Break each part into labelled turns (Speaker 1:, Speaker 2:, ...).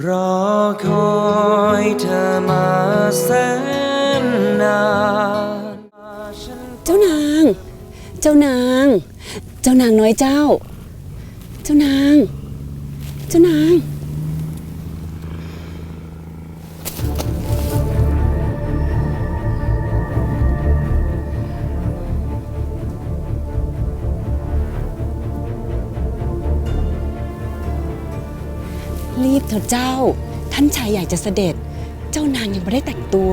Speaker 1: รอคอยเธอมาแสนนาน
Speaker 2: เจ้านาง เจ้านาง เจ้านางน้อยเจ้า เจ้านาง เจ้านาง เถอะเจ้า ท่านชายใหญ่จะเสด็จ เจ้านางยังไม่ได้แต่งตัว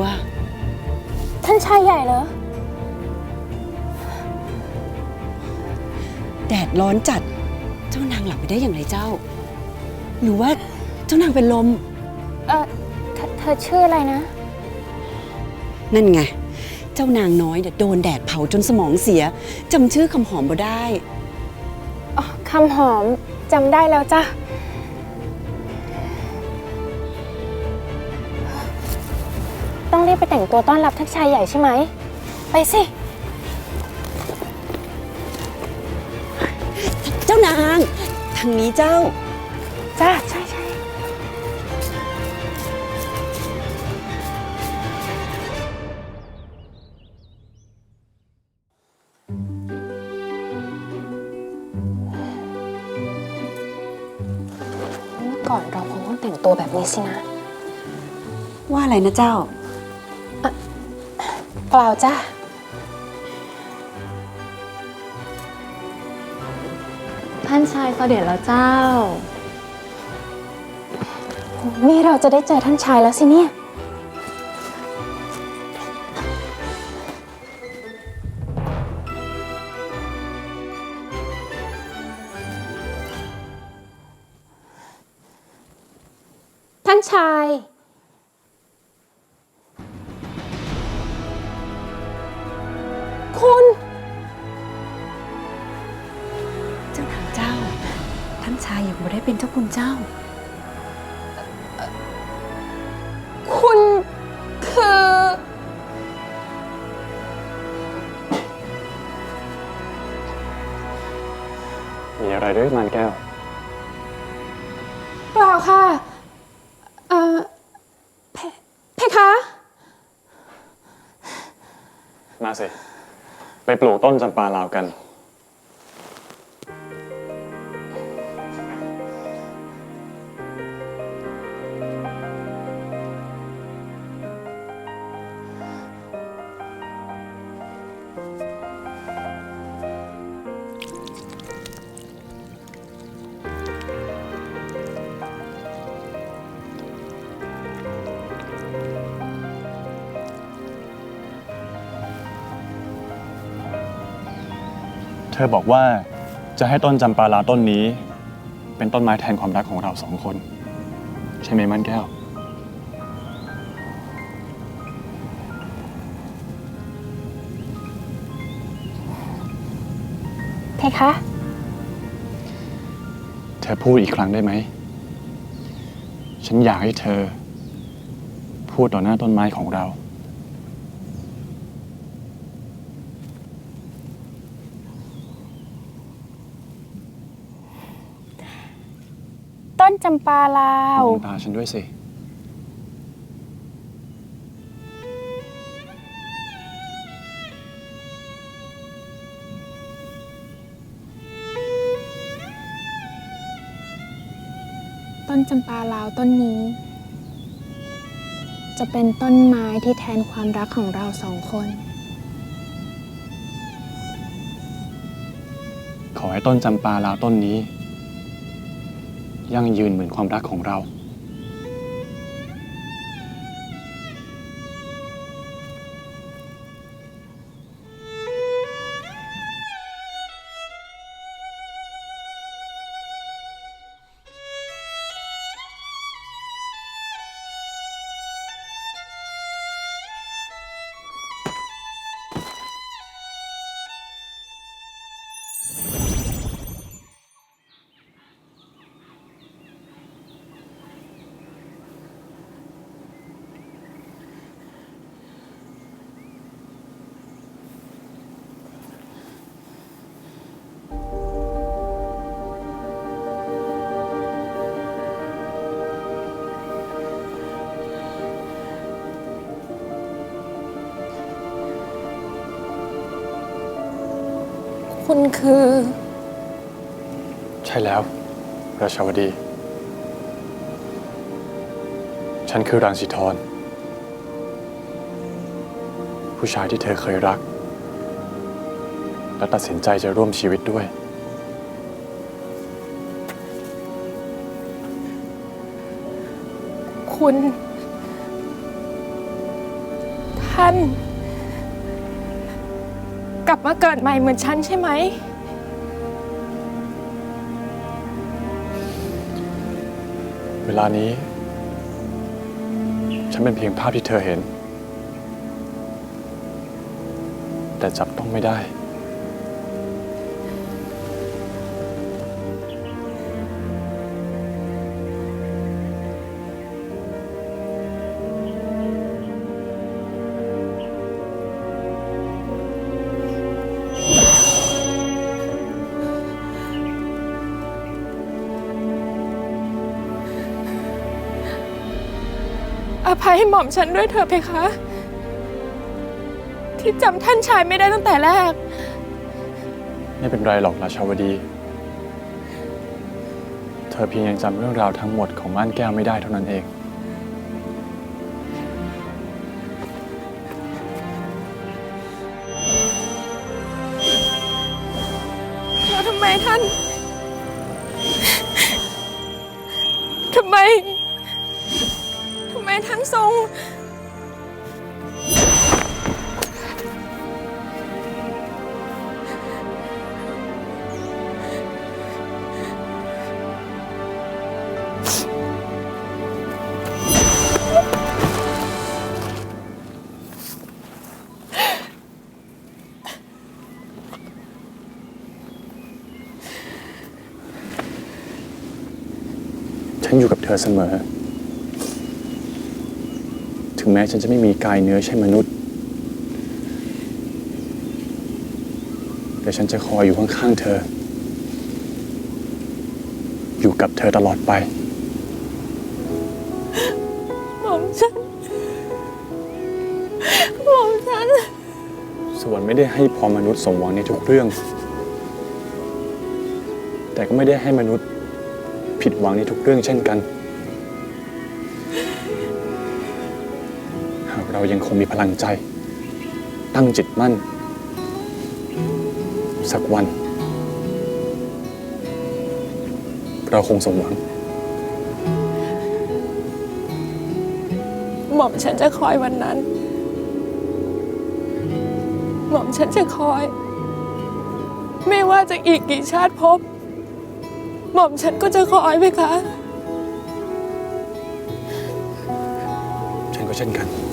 Speaker 3: ท่านชายใหญ่เหรอ
Speaker 2: แดดร้อนจัด เจ้านางหลับไปได้อย่างไรเจ้า หรือว่าเจ้านางเป็นลม
Speaker 3: เออเธอเธอชื่ออะไรนะ
Speaker 2: นั่นไง เจ้านางน้อยเนี่ยโดนแดดเผาจนสมองเสียจำชื่อคำหอมบ่ได้
Speaker 3: อ๋อคำหอมจำได้แล้วจ้ะ รีบไปแต่งตัวต้อนรับท่านชายใหญ่ใช่ไหม ไปสิ
Speaker 2: เจ้านาง ทางนี้เจ้า
Speaker 3: จ้าใช่ใช่เมื่อก่อนเราคงต้องแต่งตัวแบบนี้สินะ
Speaker 2: ว่าอะไรนะเจ้า
Speaker 3: เปล่าจ้า
Speaker 4: ท่านชายเสด็จแล้วเจ้า
Speaker 3: นี่เราจะได้เจอท่านชายแล้วสิเนี่ย ท่านชายา
Speaker 2: นชายยังไม่ได้เป็นเจ้าคุณเจ้า
Speaker 3: คุณคือ
Speaker 5: มีอะไรหรือมันแก้ว
Speaker 3: เปล่าค่ะ เอ่อเพเพคะ
Speaker 5: มาสิ ไปปลูกต้นจำปาลาวกัน เธอบอกว่าจะให้ต้นจำปาลาต้นนี้ เป็นต้นไม้แทนความรักของเราสองคน ใช่ไหมมันแก้ว
Speaker 3: คะ
Speaker 5: เธอพูดอีกครั้งได้ไหม ฉันอยากให้เธอ พูดต่อหน้าต้นไม้ของเรา
Speaker 3: ต้นจำปาลาว
Speaker 5: มองตาฉันด้วยสิ
Speaker 3: นจำปาลาวต้นนี้ จะเป็นต้นไม้ที่แทนความรักของเราสองคน
Speaker 5: ขอให้ต้นจำปาลาวต้นนี้ ยั่งยืนเหมือนความรักของเรา
Speaker 3: คุณคือ
Speaker 5: ใช่แล้ว ราชาวดี ฉันคือรังสิธรผู้ชายที่เธอเคยรัก และตัดสินใจจะร่วมชีวิตด้วย
Speaker 3: คุณ ท่าน เกิดใหม่เหมือนฉันใช่ไหม
Speaker 5: เวลานี้ ฉันเป็นเพียงภาพที่เธอเห็น แต่จับต้องไม่ได้
Speaker 3: อภัยให้หม่อมฉันด้วยเถอะเพคะ ที่จำท่านชายไม่ได้ตั้งแต่แรก
Speaker 5: ไม่เป็นไรหรอกราชาวดี เธอเพียงยังจำเรื่องราวทั้งหมดของม่านแก้วไม่ได้เท่านั้นเอง
Speaker 3: แล้วทำไมท่านำไมท่านทรง
Speaker 5: ฉันอยู่กับเธอเสมอ ถึ งแม้ฉันจะไม่มีกายเนื้อใช่มนุษย์ แต่ฉันจะคอยอยู่ข้างๆเธอ อยู่กับเธอตลอดไป
Speaker 3: หม่อมฉันหม่อมฉัน
Speaker 5: สวรรค์ไม่ได้ให้พอมนุษย์สมหวังในทุกเรื่อง แต่ก็ไม่ได้ให้มนุษย์ผิดหวังในทุกเรื่องเช่นกัน เรายังคงมีพลังใจ ตั้งจิตมั่น สักวัน เราคงสมหวัง
Speaker 3: หม่อมฉันจะคอยวันนั้น หม่อมฉันจะคอย ไม่ว่าจะอีกกี่ชาติภพหม่อมฉันก็จะคอยไปคะ
Speaker 5: ฉันก็เช่นกัน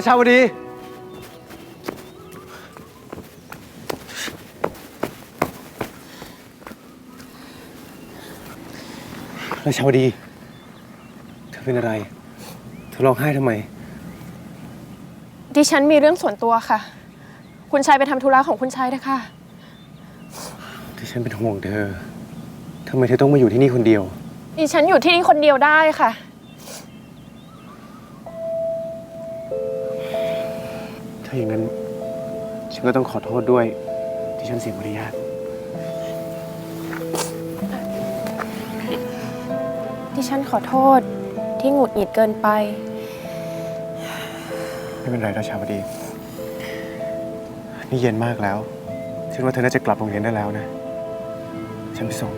Speaker 1: ราชาวดี
Speaker 6: ราชาวดี เธอเป็นอะไร เธอร้องไห้ทำไม
Speaker 3: ดิฉันมีเรื่องส่วนตัวค่ะ คุณชายไปทำธุระของคุณชายเถอะค่ะ
Speaker 6: ที่ฉันเป็นห่วงเธอ ทำไมเธอต้องมาอยู่ที่นี่คนเดียว
Speaker 3: ดิฉันอยู่ที่นี่คนเดียวได้ค่ะ
Speaker 6: ถ้าอย่างนั้น ฉันก็ต้องขอโทษด้วย ที่ฉันเสียมารยาท
Speaker 3: ดิฉันขอโทษที่หงุดหงิดเกินไป
Speaker 6: ไม่เป็นไรราชาวดี นี่เย็นมากแล้ว ฉันว่าเธอน่าจะกลับโรงเรียนได้แล้วนะ ฉันไปส่ง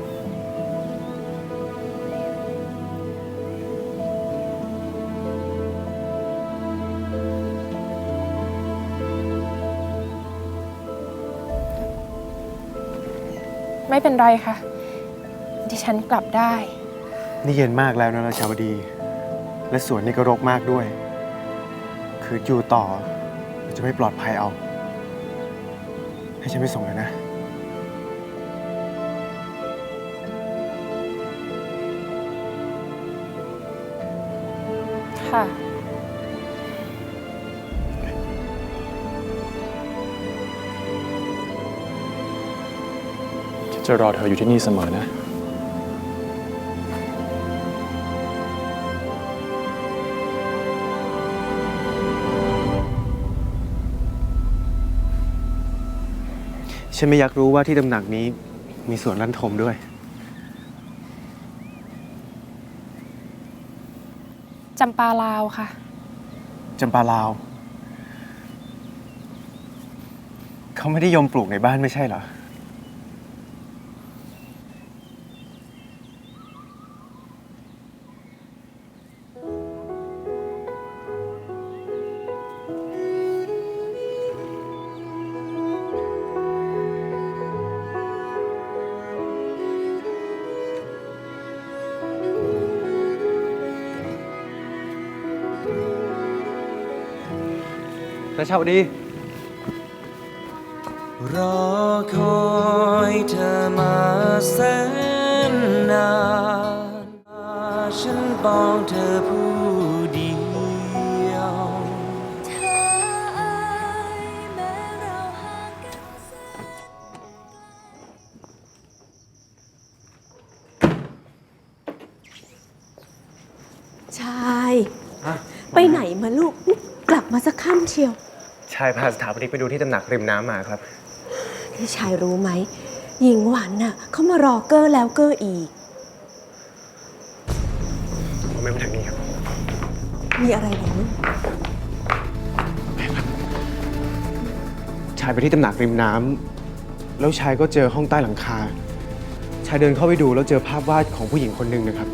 Speaker 3: เป็นไรค่ะ ดิฉันกลับได้
Speaker 6: นี่เย็นมากแล้วนะราชาวดี และสวนนี่ก็รกมากด้วย คืออยู่ต่อมันจะไม่ปลอดภัยเอา ให้ฉันไปส่งเลยนะ
Speaker 3: ค่ะ
Speaker 5: จะรอเธออยู่ที่นี่เสมอนะ
Speaker 6: ฉันไม่อยากรู้ว่าที่ตำหนักนี้มีสวนลั่นทมด้วย
Speaker 3: จำปาลาวค่ะ
Speaker 6: จำปาลาว เขาไม่ได้ยมปลูกในบ้านไม่ใช่เหรอ ชาวดี
Speaker 1: รอคอยเธอมาแสนนานฉันปองเธอผู้เดียว
Speaker 7: ชาย ไปไหนมาลูก กลับมาสักค่ำเชียว
Speaker 6: ชายพาสถาปนิกไปดูที่ตำหนักริมน้ำมาครับ
Speaker 7: ที่ชายรู้ไหม หญิงหวานน่ะเขามารอเกอร์แล้วเกอร์อีก
Speaker 6: ผมไม่มาทางนี้ครับ
Speaker 7: มีอะไรเหรอลูก
Speaker 6: ชายไปที่ตำหนักริมน้ำแล้วชายก็เจอห้องใต้หลังคา ชายเดินเข้าไปดูแล้วเจอภาพวาดของผู้หญิงคนหนึ่งนะครับ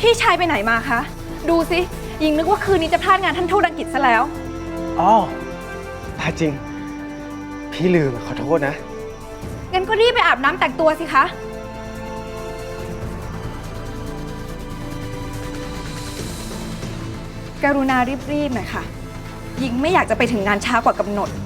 Speaker 4: พี่ชายไปไหนมาคะ ดูสิหญิงนึกว่าคืนนี้จะพลาดงานท่านทูตอังกฤษซะแล้ว
Speaker 6: อ๋อตาจริง พี่ลืมขอโทษนะ
Speaker 4: งั้นก็รีบไปอาบน้ำแต่งตัวสิคะ กรุณารีบๆหน่อยค่ะ หญิงไม่อยากจะไปถึงงานช้ากว่ากำหนด
Speaker 6: เดี๋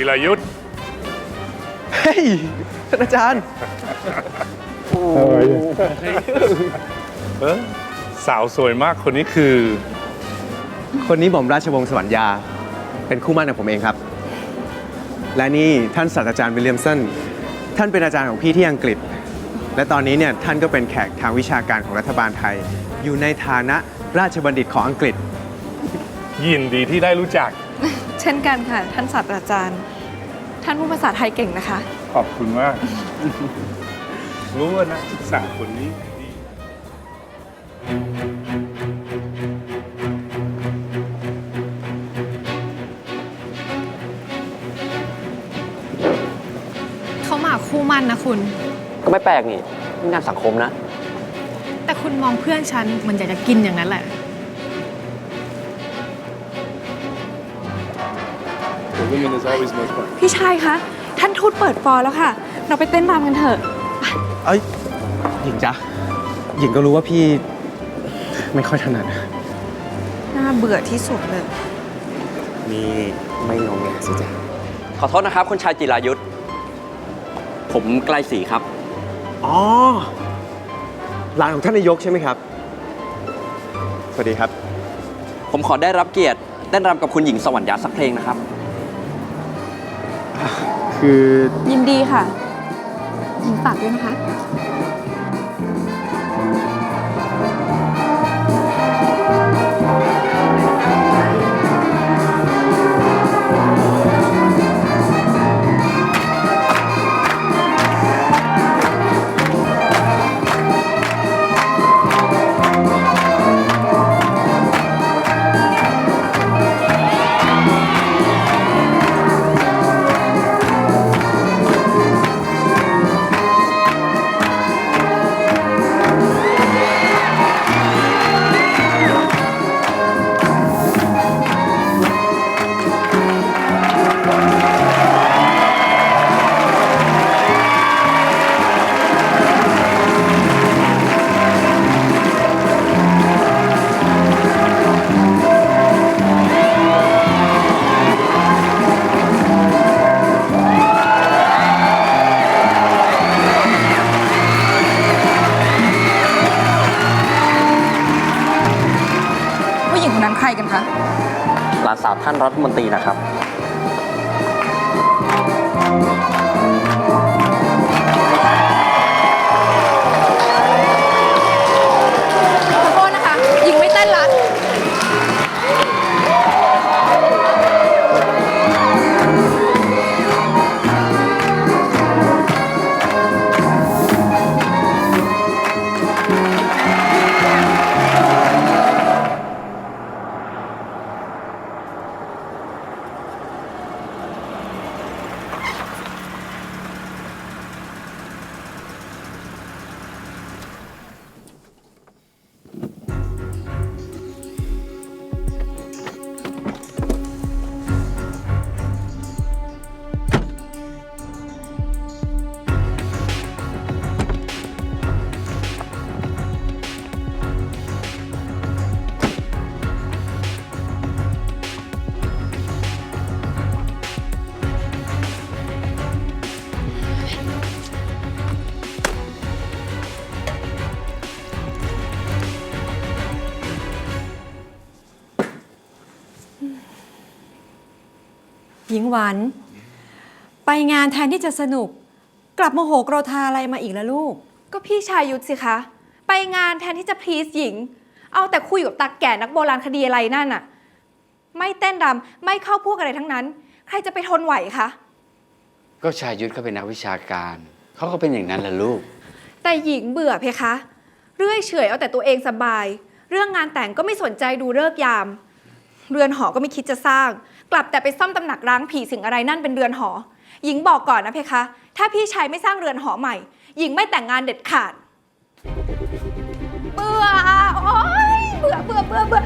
Speaker 6: กีร
Speaker 8: ยุทธ
Speaker 6: เฮ้ยท่านอาจารย์
Speaker 8: เออสาวสวยมากคนนี้คือ
Speaker 6: คนนี้หม่อมราชวงศ์สวรรยา เป็นคู่หมั่นของผมเองครับ และนี่ท่านศาสตราจารย์วิลเลียมสันท่านเป็นอาจารย์ของพี่ที่อังกฤษ และตอนนี้เนี่ยท่านก็เป็นแขกทางวิชาการของรัฐบาลไทย อยู่ในฐานะราชบัณฑิตของอังกฤษ
Speaker 8: ยินดีที่ได้รู้จัก
Speaker 4: เช่นกันค่ะ ท่านศาสตราจารย์ ท่านพูดภาษาไทยเก่งนะคะ
Speaker 8: ขอบคุณมาก รู้ว่านักศึกษาคนนี้ดี
Speaker 3: เขามาคู่มั่นนะคุณ
Speaker 9: ก็ไม่แปลกนี่นี่งานสังคมนะ
Speaker 3: แต่คุณมองเพื่อนฉันเหมันอยากจะกินอย่างนั้นแหละ
Speaker 4: พี่ชายคะ ท่านทูตเปิดฟอร์แล้วค่ะ เราไปเต้นรำกันเถอะ
Speaker 6: เอ้ยหญิงจ๊ะหญิงก็รู้ว่าพี่ไม่ค่อยถนัด
Speaker 4: น่าเบื่อที่สุดเลย
Speaker 6: นี่ไม่งงแงสิจ๊ะ
Speaker 9: ขอโทษนะครับ คุณชายจิรายุทธผมไกลศรีครับ
Speaker 6: อ๋อหลานของท่านนายกใช่ไหมครับ สวัสดีครับ
Speaker 9: ผมขอได้รับเกียรติเต้นรำกับคุณหญิงสวรรยาสักเพลงนะครับ
Speaker 6: คือ
Speaker 4: ยินดีค่ะยินฝากด้วยนะคะ
Speaker 9: รัฐมนตรีนะครับ
Speaker 4: หญิง
Speaker 7: หวัน ไปงานแทนที่จะสนุก กลับมาโหกโรธาอะไรมาอีกแล้วลูก
Speaker 4: ก็พี่ชายยุทธสิคะ ไปงานแทนที่จะพลีสหญิง เอาแต่คุยกับตาแก่นักโบราณคดีอะไรนั่นน่ะ ไม่เต้นรำไม่เข้าพวกอะไรทั้งนั้น ใครจะไปทนไหวคะ
Speaker 10: ก็ชายยุทธเขาเป็นนักวิชาการ เขาก็เป็นอย่างนั้นแหละลูก
Speaker 4: แต่หญิงเบื่อเพคะ เรื่อยเฉยเอาแต่ตัวเองสบาย เรื่องงานแต่งก็ไม่สนใจดูเลิกษ์ยาม เรือนหอก็ไม่คิดจะสร้าง กลับแต่ไปซ่อมตำหนักร้างผีสิงอะไรนั่นเป็นเรือนหอ หญิงบอกก่อนนะเพคะ ถ้าพี่ชายไม่สร้างเรือนหอใหม่ หญิงไม่แต่งงานเด็ดขาด เบื่อโอ๊ยเบื่อเบื่อเบื่อเบื่อ